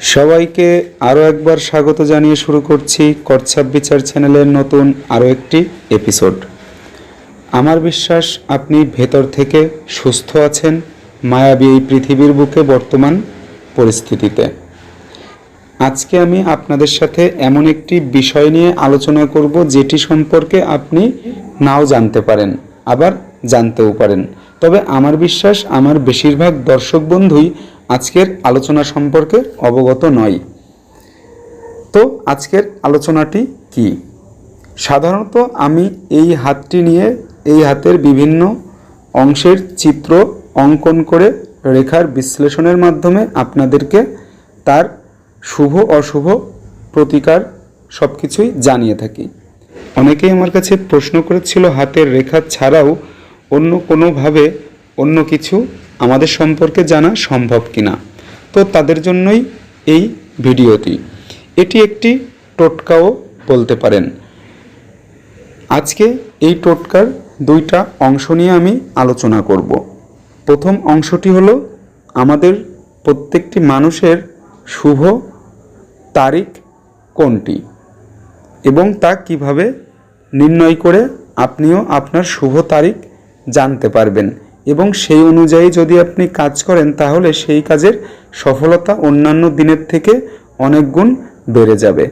সবাইকে আরও একবার স্বাগত জানিয়ে শুরু করছি কচ্ছাপ বিচার চ্যানেলের নতুন আরও একটি এপিসোড আমার বিশ্বাস, আপনি ভেতর থেকে সুস্থ আছেন, মায়াবী এই পৃথিবীর বুকে বর্তমান পরিস্থিতিতে। আজকে আমি আপনাদের সাথে এমন একটি বিষয় নিয়ে আলোচনা করব, যেটি সম্পর্কে আপনি নাও জানতে পারেন, আবার জানতেও পারেন। তবে আমার বিশ্বাস, আমার বেশিরভাগ দর্শক বন্ধুই আজকের আলোচনা সম্পর্কে অবগত নয়। তো আজকের আলোচনাটি কি? সাধারণত আমি এই হাতটি নিয়ে এই হাতের বিভিন্ন অংশের চিত্র অঙ্কন করে রেখার বিশ্লেষণের মাধ্যমে আপনাদেরকে তার শুভ, অশুভ প্রতিকার সব কিছুই জানিয়ে থাকি। অনেকেই আমার কাছে প্রশ্ন করেছিল, হাতের রেখা ছাড়াও অন্য কোনোভাবে অন্য কিছু আমাদের সম্পর্কে জানা সম্ভব কিনা। তো তাদের জন্যই এই ভিডিওটি। এটি একটি টোটকাও বলতে পারেন। আজকে এই টোটকার দুইটা অংশ নিয়ে আমি আলোচনা করব। প্রথম অংশটি হলো আমাদের প্রত্যেকটি মানুষের শুভ তারিখ কোনটি এবং তা কীভাবে নির্ণয় করে আপনিও আপনার শুভ তারিখ জানতে পারবেন। এবং সেই অনুযায়ী যদি আপনি কাজ করেন, তাহলে সেই কাজের সফলতা অন্যান্য দিনের থেকে অনেক গুণ বেড়ে যাবে।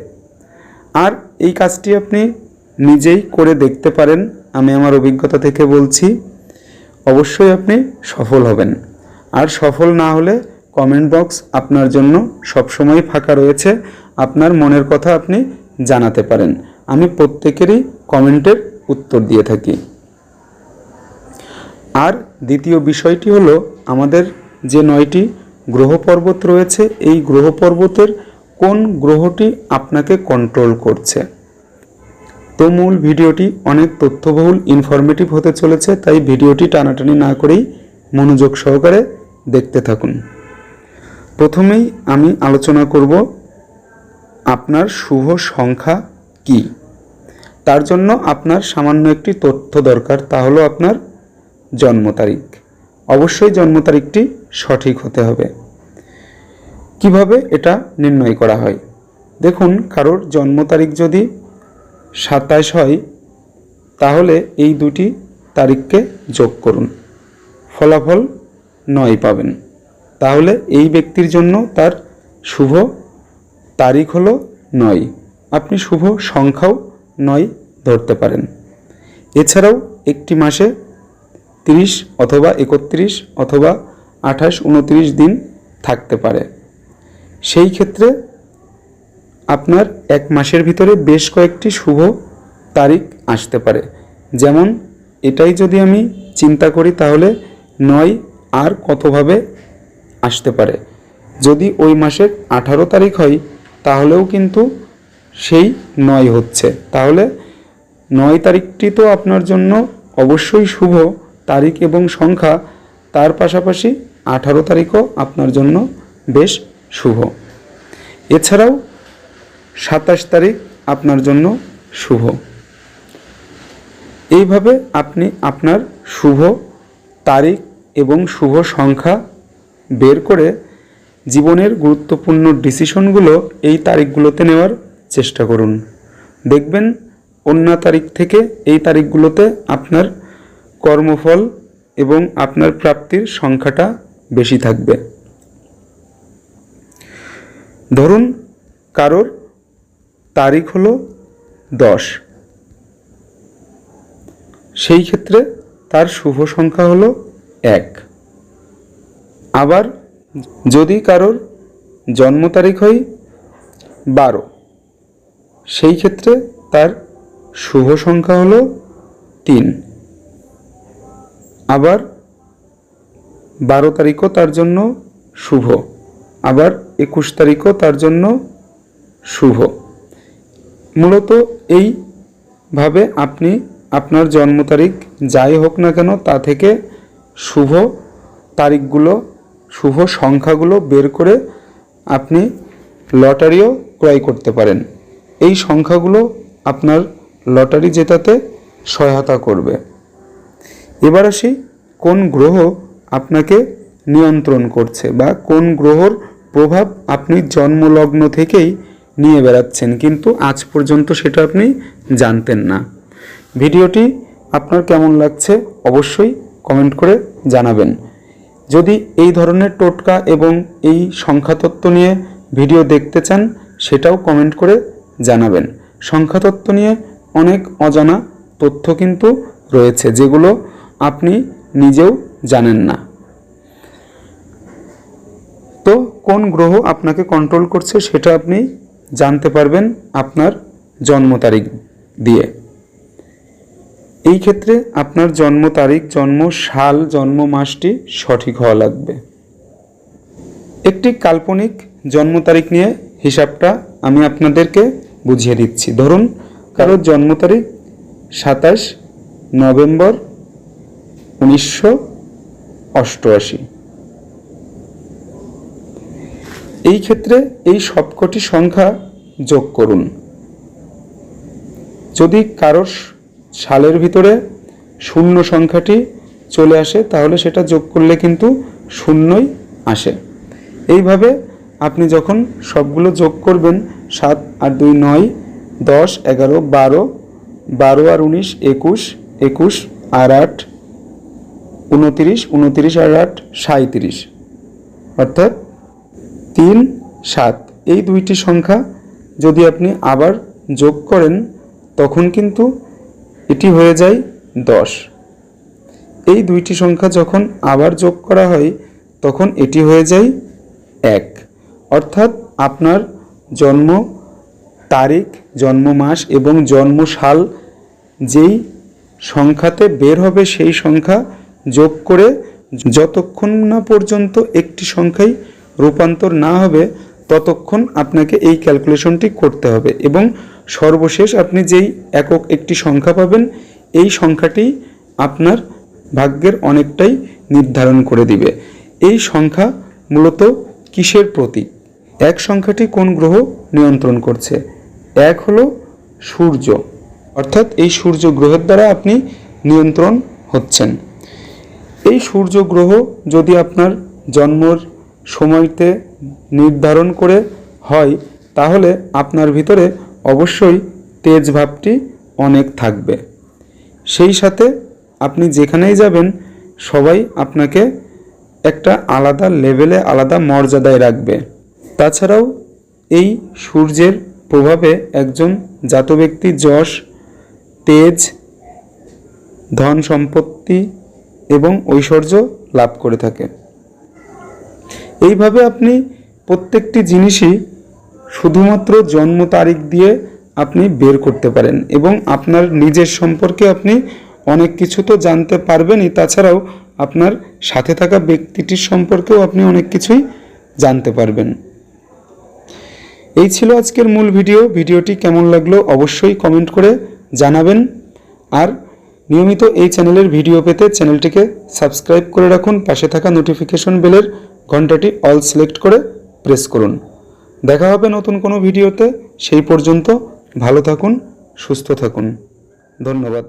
আর এই কাজটি আপনি নিজেই করে দেখতে পারেন, আমি আমার অভিজ্ঞতা থেকে বলছি। অবশ্যই আপনি সফল হবেন। আর সফল না হলে কমেন্ট বক্স আপনার জন্য সবসময় ফাঁকা রয়েছে। আপনার মনের কথা আপনি জানাতে পারেন। আমি প্রত্যেকেরই কমেন্টের উত্তর দিয়ে থাকি। আর দ্বিতীয় বিষয়টি হলো আমাদের যে নয়টি গ্রহ পর্বত রয়েছে, এই গ্রহ পর্বতের কোন গ্রহটি আপনাকে কন্ট্রোল করছে? তো মূল ভিডিওটি অনেক তথ্যবহুল ইনফরমেটিভ হতে চলেছে, তাই ভিডিওটি টানাটানি না করেই মনোযোগ সহকারে দেখতে থাকুন। প্রথমেই আমি আলোচনা করব আপনার শুভ সংখ্যা কি? তার জন্য আপনার সামান্য একটি তথ্য দরকার, তা হলো আপনার জন্ম তারিখ। অবশ্যই জন্ম তারিখটি সঠিক হতে হবে। কীভাবে এটা নির্ণয় করা হয়? দেখুন, কারোর জন্ম তারিখ যদি সাতাশ হয়, তাহলে এই দুটি তারিখকে যোগ করুন। ফলাফল নয় পাবেন। তাহলে এই ব্যক্তির জন্য তার শুভ তারিখ হলো নয়। আপনি শুভ সংখ্যাও নয় ধরতে পারেন। এছাড়াও একটি মাসে তিরিশ অথবা একত্রিশ অথবা আঠাশ উনত্রিশ দিন থাকতে পারে। সেই ক্ষেত্রে আপনার এক মাসের ভিতরে বেশ কয়েকটি শুভ তারিখ আসতে পারে। যেমন, এটাই যদি আমি চিন্তা করি তাহলে নয় আর কতভাবে আসতে পারে? যদি ওই মাসের আঠারো তারিখ হয়, তাহলেও কিন্তু সেই নয় হচ্ছে। তাহলে নয় তারিখটি তো আপনার জন্য অবশ্যই শুভ। তারিখ এবং সংখ্যা, তার পাশাপাশি আঠারো তারিখও আপনার জন্য বেশ শুভ। এছাড়াও সাতাশ তারিখ আপনার জন্য শুভ। এইভাবে আপনি আপনার শুভ তারিখ এবং শুভ সংখ্যা বের করে জীবনের গুরুত্বপূর্ণ ডিসিশনগুলো এই তারিখগুলোতে নেওয়ার চেষ্টা করুন। দেখবেন অন্য তারিখ থেকে এই তারিখগুলোতে আপনার কর্মফল এবং আপনার প্রাপ্তির সংখ্যাটা বেশি থাকবে। ধরুন, কারোর তারিখ হলো দশ। সেই ক্ষেত্রে তার শুভ সংখ্যা হলো এক। আবার যদি কারোর জন্ম তারিখ হয় বারো, সেই ক্ষেত্রে তার শুভ সংখ্যা হলো তিন। আবার বারো তারিখও তার জন্য শুভ। আবার একুশ তারিখও তার জন্য শুভ। মূলত এইভাবে আপনি আপনার জন্ম তারিখ যাই হোক না কেন তা থেকে শুভ তারিখগুলো, শুভ সংখ্যাগুলো বের করে আপনি লটারিও ক্রয় করতে পারেন। এই সংখ্যাগুলো আপনার লটারি জেতাতে সহায়তা করবে। এবার আসি কোন গ্রহ আপনাকে নিয়ন্ত্রণ করছে বা কোন গ্রহর প্রভাব আপনি জন্মলগ্ন থেকেই নিয়ে বেড়াচ্ছেন, কিন্তু আজ পর্যন্ত সেটা আপনি জানতেন না। ভিডিওটি আপনার কেমন লাগছে অবশ্যই কমেন্ট করে জানাবেন। যদি এই ধরনের টোটকা এবং এই সংখ্যাতত্ত্ব নিয়ে ভিডিও দেখতে চান, সেটাও কমেন্ট করে জানাবেন। সংখ্যাতত্ত্ব নিয়ে অনেক অজানা তথ্য কিন্তু রয়েছে, যেগুলো আপনি নিজেও জানেন না। তো কোন গ্রহ আপনাকে কন্ট্রোল করছে সেটা আপনি জানতে পারবেন আপনার জন্ম তারিখ দিয়ে। এই ক্ষেত্রে আপনার জন্ম তারিখ, জন্ম সাল, জন্ম মাসটি সঠিক হওয়া লাগবে। একটি কাল্পনিক জন্ম তারিখ নিয়ে হিসাবটা আমি আপনাদেরকে বুঝিয়ে দিচ্ছি। ধরুন, কারোর জন্ম তারিখ সাতাশ নভেম্বর উনিশশো অষ্টআশি। এই ক্ষেত্রে এই সবকটি সংখ্যা যোগ করুন। যদি কারোর সালের ভিতরে শূন্য সংখ্যাটি চলে আসে, তাহলে সেটা যোগ করলে কিন্তু শূন্যই আসে। এইভাবে আপনি যখন সবগুলো যোগ করবেন, সাত আর দুই নয়, দশ, এগারো, বারো বারো আর উনিশ, একুশ একুশ আর আট উনতিরিশ উনতিরিশ আর আট সাঁত্রিশ অর্থাৎ তিন, সাত। এই দুইটি সংখ্যা যদি আপনি আবার যোগ করেন, তখন কিন্তু এটি হয়ে যায় দশ। এই দুইটি সংখ্যা যখন আবার যোগ করা হয়, তখন এটি হয়ে যায় এক। অর্থাৎ আপনার জন্ম তারিখ, জন্ম মাস এবং জন্ম সাল যেই সংখ্যাতে বের হবে সেই সংখ্যা যোগ করে যতক্ষণ না পর্যন্ত একটি সংখ্যাই রূপান্তর না হবে, ততক্ষণ আপনাকে এই ক্যালকুলেশনটি করতে হবে এবং সর্বশেষ আপনি যেই একক একটি সংখ্যা পাবেন, এই সংখ্যাটি আপনার ভাগ্যের অনেকটাই নির্ধারণ করে দিবে। এই সংখ্যা মূলত কিসের প্রতীক? এক সংখ্যাটি কোন গ্রহ নিয়ন্ত্রণ করছে? এক হলো সূর্য। অর্থাৎ এই সূর্য গ্রহের দ্বারা আপনি নিয়ন্ত্রণ হচ্ছেন। এই সূর্য গ্রহ যদি আপনার জন্মর সময়তে নির্ধারণ করে হয়, তাহলে আপনার ভিতরে অবশ্যই তেজ ভাবটি অনেক থাকবে। সেই সাথে আপনি যেখানেই যাবেন, সবাই আপনাকে একটা আলাদা লেভেলে আলাদা মর্যাদায় রাখবে। তাছাড়াও এই সূর্যের প্রভাবে একজন জাত ব্যক্তি যশ, তেজ, ধন সম্পত্তি এবং ঐশ্বর্য লাভ করে থাকে এইভাবে আপনি প্রত্যেকটি জিনিসই শুধুমাত্র জন্ম তারিখ দিয়ে আপনি বের করতে পারেন এবং আপনার নিজের সম্পর্কে আপনি অনেক কিছু তো জানতে পারবেনই, তাছাড়াও আপনার সাথে থাকা ব্যক্তিটির সম্পর্কেও আপনি অনেক কিছুই জানতে পারবেন। এই ছিল আজকের মূল ভিডিও। ভিডিওটি কেমন লাগল অবশ্যই কমেন্ট করে জানাবেন। আর নিয়মিত এই চ্যানেলের ভিডিও পেতে চ্যানেলটিকে সাবস্ক্রাইব করে রাখুন। পাশে থাকা নোটিফিকেশন বেলের ঘন্টাটি অল সিলেক্ট করে প্রেস করুন। দেখা হবে নতুন কোনো ভিডিওতে। সেই পর্যন্ত ভালো থাকুন, সুস্থ থাকুন। ধন্যবাদ।